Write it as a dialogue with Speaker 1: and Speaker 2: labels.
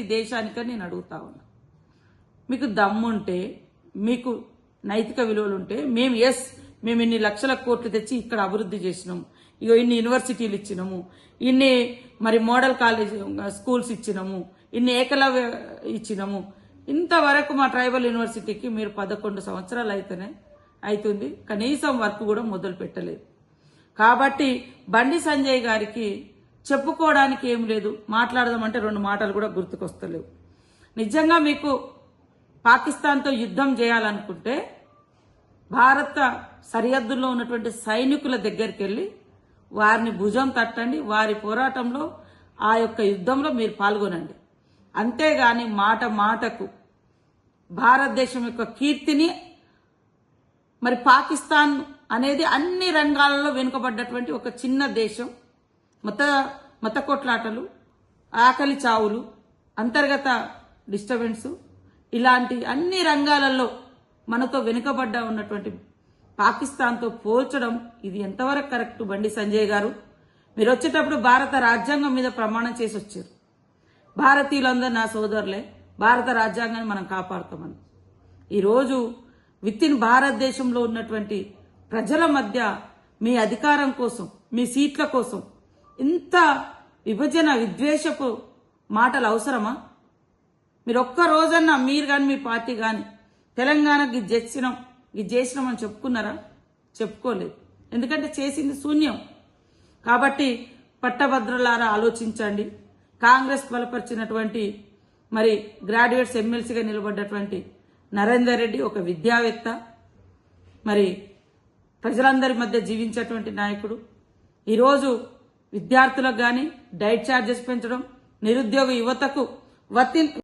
Speaker 1: ఈ దేశానికని నేను అడుగుతా ఉన్నా. మీకు దమ్ముంటే మీకు నైతిక విలువలు ఉంటే మేము ఎస్ మేము ఇన్ని లక్షల కోట్లు తెచ్చి ఇక్కడ అభివృద్ధి చేసినాము ఇగో ఇన్ని యూనివర్సిటీలు ఇచ్చినాము. ఇన్ని మరి మోడల్ కాలేజ్ స్కూల్స్ ఇచ్చినాము. ఇన్ని ఏకలవ్య ఇచ్చినాము. ఇంతవరకు మా ట్రైబల్ యూనివర్సిటీకి మీరు పదకొండు సంవత్సరాలు అయితేనే అవుతుంది కనీసం వర్క్ కూడా మొదలు పెట్టలేదు కాబట్టి బండి సంజయ్ గారికి చెప్పుకోవడానికి ఏం లేదు. మాట్లాడదామంటే రెండు మాటలు కూడా గుర్తుకొస్తలేవు. నిజంగా మీకు పాకిస్తాన్తో యుద్ధం చేయాలనుకుంటే భారత సరిహద్దుల్లో ఉన్నటువంటి సైనికుల దగ్గరికి వెళ్ళి వారిని భుజం తట్టండి వారి పోరాటంలో ఆ యొక్క యుద్ధంలో మీరు పాల్గొనండి. అంతేగాని మాట మాటకు భారతదేశం యొక్క కీర్తిని మరి పాకిస్తాన్ అనేది అన్ని రంగాలలో వెనుకబడ్డటువంటి ఒక చిన్న దేశం. మత మత కొట్లాటలు ఆకలి చావులు అంతర్గత డిస్టర్బెన్స్ ఇలాంటి అన్ని రంగాలలో మనతో వెనుకబడ్డ ఉన్నటువంటి పాకిస్తాన్తో పోల్చడం ఇది ఎంతవరకు కరెక్ట్? బండి సంజయ్ గారు మీరు వచ్చేటప్పుడు భారత రాజ్యాంగం మీద ప్రమాణం చేసి వచ్చారు భారతీయులందరూ నా సోదరులే భారత రాజ్యాంగాన్ని మనం కాపాడుతామని. ఈరోజు విత్ ఇన్ భారతదేశంలో ఉన్నటువంటి ప్రజల మధ్య మీ అధికారం కోసం మీ సీట్ల కోసం ఇంత విభజన విద్వేషపు మాటలు అవసరమా? మీరు ఒక్క రోజన్నా మీరు కానీ మీ పార్టీ కానీ తెలంగాణకి చేసినాం ఇది చేసినాం అని చెప్పుకున్నారా? చెప్పుకోలేదు. ఎందుకంటే చేసింది శూన్యం. కాబట్టి పట్టభద్రులారా ఆలోచించండి. కాంగ్రెస్ బలపరిచినటువంటి మరి గ్రాడ్యుయేట్స్ ఎమ్మెల్సీగా నిలబడ్డటువంటి నరేందర్ రెడ్డి ఒక విద్యావేత్త. మరి ప్రజలందరి మధ్య జీవించేటువంటి నాయకుడు. ఈరోజు విద్యార్థులకు కానీ డైట్ ఛార్జెస్ పెంచడం నిరుద్యోగ యువతకు వర్తి